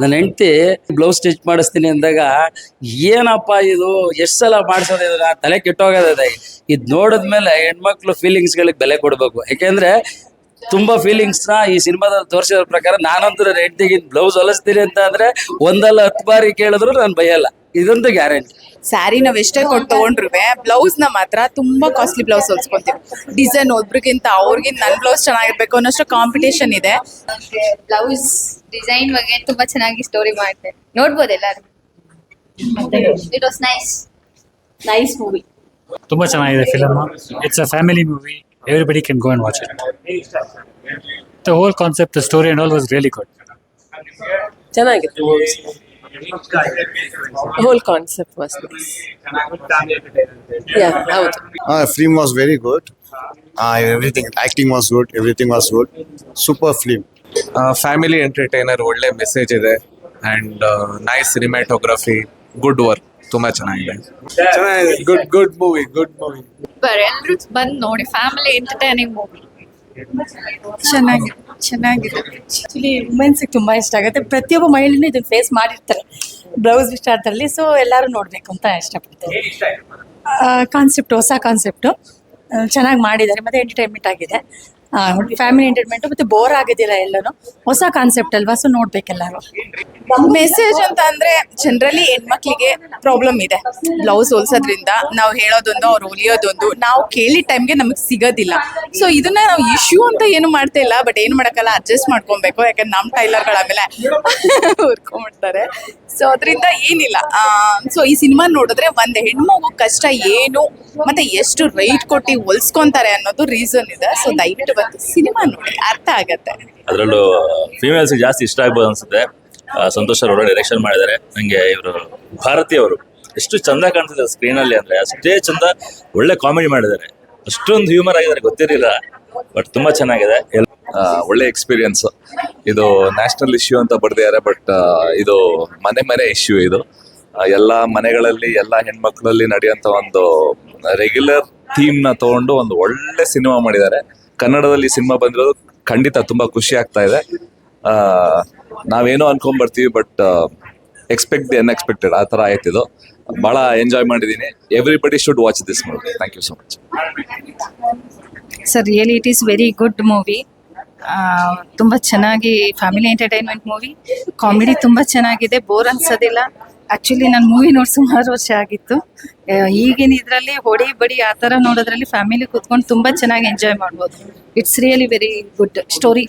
ನನ್ನ ಹೆಂಡತಿ blouse stitch ಮಾಡಿಸ್ತೀನಿ ಅಂದಾಗ, ಏನಪ್ಪ ಇದು? ಎಷ್ಟು ಸಲ ಮಾಡಿಸೋದು ಇದನ್ನ ತಲೆ ಕೆಟ್ಟೋಗೋದಿದೆ ಇದು ನೋಡಿದ್ಮೇಲೆ ಹೆಣ್ಮಕ್ಳು ಫೀಲಿಂಗ್ಸ್ಗಳಿಗೆ ಬೆಲೆ ಕೊಡಬೇಕು. ಯಾಕೆಂದ್ರೆ ತುಂಬಾ ಫೀಲಿಂಗ್ಸ್ನ ಈ ಸಿನಿಮಾದಲ್ಲಿ ತೋರಿಸಿದ ಪ್ರಕಾರ ನಾನಂತೂ ನನ್ನ ಹೆಂಡತಿಗೆ ಬ್ಲೌಸ್ ಹೊಲಿಸ್ತೀನಿ ಅಂತ ಅಂದ್ರೆ ಒಂದಲ್ಲ ಹತ್ತು ಬಾರಿ ಕೇಳಿದ್ರು ನಾನು ಬೈಯಲ್ಲ. ಇದಂತೂ ಗ್ಯಾರಂಟಿ. ಸ್ಯಾರಿ ನಾವ್ ಎಷ್ಟೇ ಕೊಟ್ಟು ತಗೊಂಡ್ರು ಬ್ಲೌಸ್ನ ಮಾತ್ರ ತುಂಬಾ ಕಾಸ್ಟ್ಲಿ ಬ್ಲೌಸ್ ಹೊಲ್ಸ್ಕೊಂತೀವಿ. ಡಿಸೈನ್ ಒಬ್ರಿಗಿಂತ ಅವ್ರಿಗಿಂತ ನನ್ ಬ್ಲೌಸ್ ಚೆನ್ನಾಗಿರ್ಬೇಕು ಅನ್ನೋಷ್ಟು ಕಾಂಪಿಟೇಷನ್ ಇದೆ. ಬ್ಲೌಸ್ ಡಿಸೈನ್ ಬಗ್ಗೆ ತುಂಬಾ ಚೆನ್ನಾಗಿ ಸ್ಟೋರಿ ಮಾಡ್ತಾರೆ ನೋಡ್ಬೋದು ಎಲ್ಲಾರು? It was nice nice movie ತುಂಬಾ ಚೆನ್ನಾಗಿದೆ film it's a family movie everybody can go and watch it the whole concept story and all was really good ಚೆನ್ನಾಗಿತ್ತು ಹೋಲ್ ಕಾನ್ಸೆಪ್ಟ್ ವಾಸ್ ಯಾ ಹೌದು Uh, film was very good. Uh, everything, acting was good. Everything was good. Super film. Family entertainer ಒಳ್ಳೆ message ಇದೆ and nice cinematography good work ತುಂಬಾ ಚೆನ್ನಾಗಿದೆ Good, good movie. Good movie. ಎಲ್ಲರೂ ಬಂದು ನೋಡಿ family entertaining movie ಚೆನ್ನಾಗಿದೆ ಚೆನ್ನಾಗಿದೆ. Actually ವುಮೆನ್ಸ್ಗೆ ತುಂಬಾ ಇಷ್ಟ ಆಗುತ್ತೆ. ಪ್ರತಿಯೊಬ್ಬ ಮಹಿಳೆನೂ ಇದನ್ನ ಫೇಸ್ ಮಾಡಿರ್ತಾರೆ ಬ್ಲೌಸ್ ವಿಚಾರದಲ್ಲಿ ಸೊ ಎಲ್ಲರೂ ನೋಡ್ಬೇಕು ಅಂತ ಇಷ್ಟಪಡ್ತಾರೆ ಕಾನ್ಸೆಪ್ಟ್ ಹೊಸ ಕಾನ್ಸೆಪ್ಟು ಚೆನ್ನಾಗಿ ಮಾಡಿದ್ದಾರೆ. ಮತ್ತೆ ಎಂಟರ್ಟೈನ್ಮೆಂಟ್ ಆಗಿದೆ. ಫ್ಯಾಮಿಲಿ ಎಂಟರ್ಟೈನ್ಮೆಂಟ್ ಮತ್ತೆ ಬೋರ್ ಆಗೋದಿಲ್ಲ ಎಲ್ಲಾನು? ಹೊಸ ಕಾನ್ಸೆಪ್ಟ್ ಅಲ್ವಾ? ಸೊ ನೋಡ್ಬೇಕೆಲ್ಲರೂ. ಮೆಸೇಜ್ ಅಂತ ಅಂದ್ರೆ ಜನರಲಿ ಹೆಣ್ಮಕ್ಳಿಗೆ ಪ್ರಾಬ್ಲಮ್ ಇದೆ. ಬ್ಲೌಸ್ ಹೊಲ್ಸೋದ್ರಿಂದ ನಾವು ಹೇಳೋದೊಂದು, ಅವ್ರು ಹೊಲಿಯೋದೊಂದು, ನಾವು ಕೇಳಿದ ಟೈಮ್ಗೆ ನಮಗೆ ಸಿಗೋದಿಲ್ಲ. ಸೊ ಇದನ್ನ ನಾವು ಇಶ್ಯೂ ಅಂತ ಏನು ಮಾಡ್ತಾ ಇಲ್ಲ ಬಟ್ ಏನು ಮಾಡಕ್ಕಲ್ಲ ಅಡ್ಜಸ್ಟ್ ಮಾಡ್ಕೊಬೇಕು. ಯಾಕಂದ್ರೆ ನಮ್ಮ ಟೈಲರ್ಗಳ ಆಮೇಲೆ ಹುರ್ಕೊಂಡ್ಬಿಡ್ತಾರೆ ಸೊ ಅದರಿಂದ ಏನಿಲ್ಲ. ಸೊ ಈ ಸಿನಿಮಾ ನೋಡಿದ್ರೆ ಒಂದು ಹೆಣ್ಮಗು ಕಷ್ಟ ಏನು, ಮತ್ತೆ ಎಷ್ಟು ರೈಟ್ ಕೊಟ್ಟು ಹೊಲ್ಸ್ಕೊಂತಾರೆ ಅನ್ನೋದು ರೀಸನ್ ಇದೆ. ಸೊ ದಯವಿಟ್ಟು ಸಿನಿಮಾ ನೋಡಿ, ಅರ್ಥ ಆಗತ್ತೆ. ಅದರಲ್ಲೂ ಫಿಮೇಲ್ಸ್ ಜಾಸ್ತಿ ಇಷ್ಟ ಆಗ್ಬೋದು ಅನ್ಸುತ್ತೆ. ಸಂತೋಷ್ ಅವರು ಡೈರೆಕ್ಷನ್ ಮಾಡಿದ್ದಾರೆ. ನಂಗೆ ಇವರು ಭಾರತಿ ಅವರು. ಎಷ್ಟು ಚಂದ ಕಾಣ್ತಿದ್ದಾರೆ ಸ್ಕ್ರೀನ್ ಅಲ್ಲಿ ಅಂದ್ರೆ. ಅಷ್ಟೇ ಚಂದ, ಒಳ್ಳೆ ಕಾಮಿಡಿ ಮಾಡಿದ್ದಾರೆ. ಅಷ್ಟೊಂದು ಹ್ಯೂಮರ್ ಆಗಿದ್ದಾರೆ, ಗೊತ್ತಿರಲಿಲ್ಲ. ಬಟ್ ತುಂಬಾ ಚೆನ್ನಾಗಿದೆ. ಒಳ್ಳೆ ಎಕ್ಸ್ಪೀರಿಯನ್ಸ್ ಇದು ನ್ಯಾಷನಲ್ ಇಶ್ಯೂ ಅಂತ ಬರ್ದಿದ್ದಾರೆ ಬಟ್ ಇದು ಮನೆ ಮನೆ ಇಶ್ಯೂ ಇದು. ಎಲ್ಲಾ ಮನೆಗಳಲ್ಲಿ, ಎಲ್ಲ ಹೆಣ್ಮಕ್ಳಲ್ಲಿ ನಡೆಯುವಂತ ಒಂದು ರೆಗ್ಯುಲರ್ ಥೀಮ್ನ ತಗೊಂಡು ಒಂದು ಒಳ್ಳೆ ಸಿನಿಮಾ ಮಾಡಿದ್ದಾರೆ. ಕನ್ನಡದಲ್ಲಿ ಸಿನಿಮಾ ಬಂದಿರೋದು ಖಂಡಿತ ತುಂಬಾ ಖುಷಿ ಆಗ್ತಾ ಇದೆ. ನಾವೇನೋ ಅನ್ಕೊಂಡ್ ಬರ್ತೀವಿ ಬಟ್ ಎಕ್ಸ್ಪೆಕ್ಟ್ ದಿ ಅನ್ಎಕ್ಸ್ಪೆಕ್ಟೆಡ್ ಆ ಥರ ಇದು. ಭಾಳ ಎಂಜಾಯ್ ಮಾಡಿದ್ದೀನಿ everybody should watch this movie thank you so much sir really it is very good movie ತುಂಬ ಚೆನ್ನಾಗಿ ಫ್ಯಾಮಿಲಿ ಎಂಟರ್ಟೈನ್ಮೆಂಟ್ ಮೂವಿ ಕಾಮಿಡಿ ತುಂಬ ಚೆನ್ನಾಗಿದೆ. ಬೋರ್ ಅನ್ಸೋದಿಲ್ಲ. ಆ್ಯಕ್ಚುಲಿ ನಾನು ಮೂವಿ ನೋಡಿ ಸುಮಾರು ವರ್ಷ ಆಗಿತ್ತು. ಈಗಿನ ಇದರಲ್ಲಿ ಹೊಡಿ ಬಡಿ ಆ ಥರ ನೋಡೋದ್ರಲ್ಲಿ ಫ್ಯಾಮಿಲಿ ಕೂತ್ಕೊಂಡು ತುಂಬ ಚೆನ್ನಾಗಿ ಎಂಜಾಯ್ ಮಾಡ್ಬೋದು. It's really very good story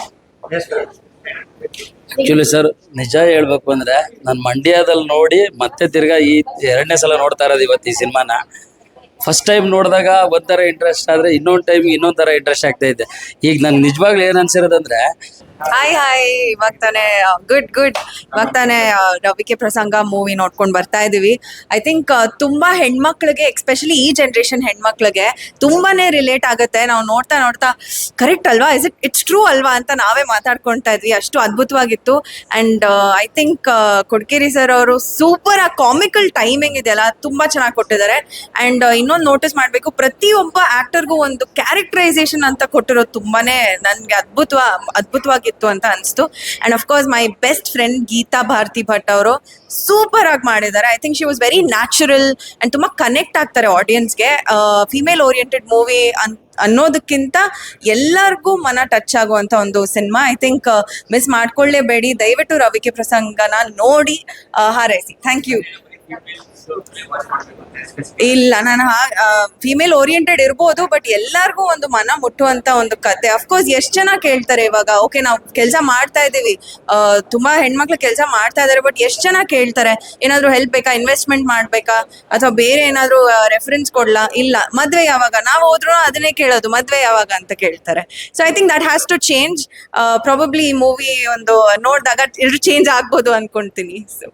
actually sir ನಿಜ ಹೇಳ್ಬೇಕು ಅಂದ್ರೆ ನಾನು ಮಂಡ್ಯದಲ್ಲಿ ನೋಡಿ ಮತ್ತೆ ತಿರ್ಗಾ ಈ ಎರಡನೇ ಸಲ ನೋಡ್ತಾ ಇರೋದು ಇವತ್ತು ಈ ಸಿನಿಮಾನ. ಫಸ್ಟ್ ಟೈಮ್ ನೋಡಿದಾಗ ಒಂಥರ ಇಂಟ್ರೆಸ್ಟ್ ಆದ್ರೆ ಇನ್ನೊಂದು ಟೈಮ್ ಇನ್ನೊಂದ್ ತರ ಇಂಟ್ರೆಸ್ಟ್ ಆಗ್ತಾ ಇದೆ. ಈಗ ನನ್ ನಿಜವಾಗ್ಲೂ ಏನ್ ಅನ್ಸಿರೋದಂದ್ರೆ ಹಾಯ್ ಹಾಯ್ ಇವಾಗ ತಾನೇ ಗುಡ್ ಗುಡ್ ಇವಾಗ ತಾನೇ ರವಿಕೆ ಪ್ರಸಂಗ ಮೂವಿ ನೋಡ್ಕೊಂಡು ಬರ್ತಾ ಇದೀವಿ. ಐ ಥಿಂಕ್ ತುಂಬಾ ಹೆಣ್ಮಕ್ಳಿಗೆ ಎಕ್ಸ್ಪೆಷಲಿ ಈ ಜನರೇಷನ್ ಹೆಣ್ಮಕ್ಳಿಗೆ ತುಂಬಾನೇ ರಿಲೇಟ್ ಆಗುತ್ತೆ. ನಾವು ನೋಡ್ತಾ ನೋಡ್ತಾ, ಕರೆಕ್ಟ್ ಅಲ್ವಾ? ಇಸ್ ಇಟ್ ಇಟ್ಸ್ ಟ್ರೂ ಅಲ್ವಾ? ಅಂತ ನಾವೇ ಮಾತಾಡ್ಕೊಳ್ತಾ ಇದ್ವಿ. ಅಷ್ಟು ಅದ್ಭುತವಾಗಿತ್ತು. And I think Kodkeri sir ಅವರು ಸೂಪರ್ ಆ ಕಾಮಿಕಲ್ ಟೈಮಿಂಗ್ ಇದೆಯಲ್ಲ, ತುಂಬಾ ಚೆನ್ನಾಗಿ ಕೊಟ್ಟಿದ್ದಾರೆ. ಅಂಡ್ ಇನ್ನೊಂದು ನೋಟಿಸ್ ಮಾಡಬೇಕು. ಪ್ರತಿಯೊಬ್ಬ ಆಕ್ಟರ್ಗೂ ಒಂದು ಕ್ಯಾರೆಕ್ಟರೈಸೇಷನ್ ಅಂತ ಕೊಟ್ಟಿರೋದು ತುಂಬಾನೇ ನನ್ಗೆ ಅದ್ಭುತವ ಅದ್ಭುತವಾಗಿತ್ತು ಅಂತ ಅನಿಸ್ತು. And of course my best friend Geeta Bharati Bhat ಅವರು ಸೂಪರ್ ಆಗಿ ಮಾಡಿದ್ದಾರೆ. I think she was very natural and ತುಂಬ ಕನೆಕ್ಟ್ ಆಗ್ತಾರೆ ಆಡಿಯನ್ಸ್ಗೆ ಫಿಮೇಲ್ ಓರಿಯೆಂಟೆಡ್ ಮೂವಿ ಅಂತ ಅನ್ನೋದಕ್ಕಿಂತ ಎಲ್ಲರಿಗೂ ಮನ ಟಚ್ ಆಗುವಂತ ಒಂದು ಸಿನಿಮಾ ಐ ಥಿಂಕ್ ಮಿಸ್ ಮಾಡ್ಕೊಳ್ಳೇಬೇಡಿ. ದಯವಿಟ್ಟು ರವಿಕೆ ಪ್ರಸಂಗನ ನೋಡಿ ಹಾರೈಸಿ. ಥ್ಯಾಂಕ್ ಯು ಇಲ್ಲ, ನಾನು ಫಿಮೇಲ್ ಓರಿಯೆಂಟೆಡ್ ಇರ್ಬೋದು ಬಟ್ ಎಲ್ಲರಿಗೂ ಒಂದು ಮನ ಮುಟ್ಟುವಂತ ಒಂದು ಕತೆ. ಅಫ್ಕೋರ್ಸ್ ಎಷ್ಟು ಜನ ಕೇಳ್ತಾರೆ ಇವಾಗ ಓಕೆ ನಾವು ಕೆಲಸ ಮಾಡ್ತಾ ಇದ್ದೀವಿ. ತುಂಬಾ ಹೆಣ್ಮಕ್ಳು ಕೆಲಸ ಮಾಡ್ತಾ ಇದಾರೆ ಬಟ್ ಎಷ್ಟು ಜನ ಕೇಳ್ತಾರೆ? ಏನಾದ್ರು ಹೆಲ್ಪ್ ಬೇಕಾ? ಇನ್ವೆಸ್ಟ್ಮೆಂಟ್ ಮಾಡ್ಬೇಕಾ? ಅಥವಾ ಬೇರೆ ಏನಾದ್ರು ರೆಫರೆನ್ಸ್ ಕೊಡ್ಲಾ? ಇಲ್ಲ. ಮದ್ವೆ ಯಾವಾಗ? ನಾವು ಹೋದ್ರು ಅದನ್ನೇ ಕೇಳೋದು, ಮದ್ವೆ ಯಾವಾಗ ಅಂತ ಕೇಳ್ತಾರೆ. So I think that has to change probably ಈ ಮೂವಿ ಒಂದು ನೋಡಿದಾಗ ಚೇಂಜ್ ಆಗ್ಬೋದು ಅನ್ಕೊಂತೀನಿ. ಸೊ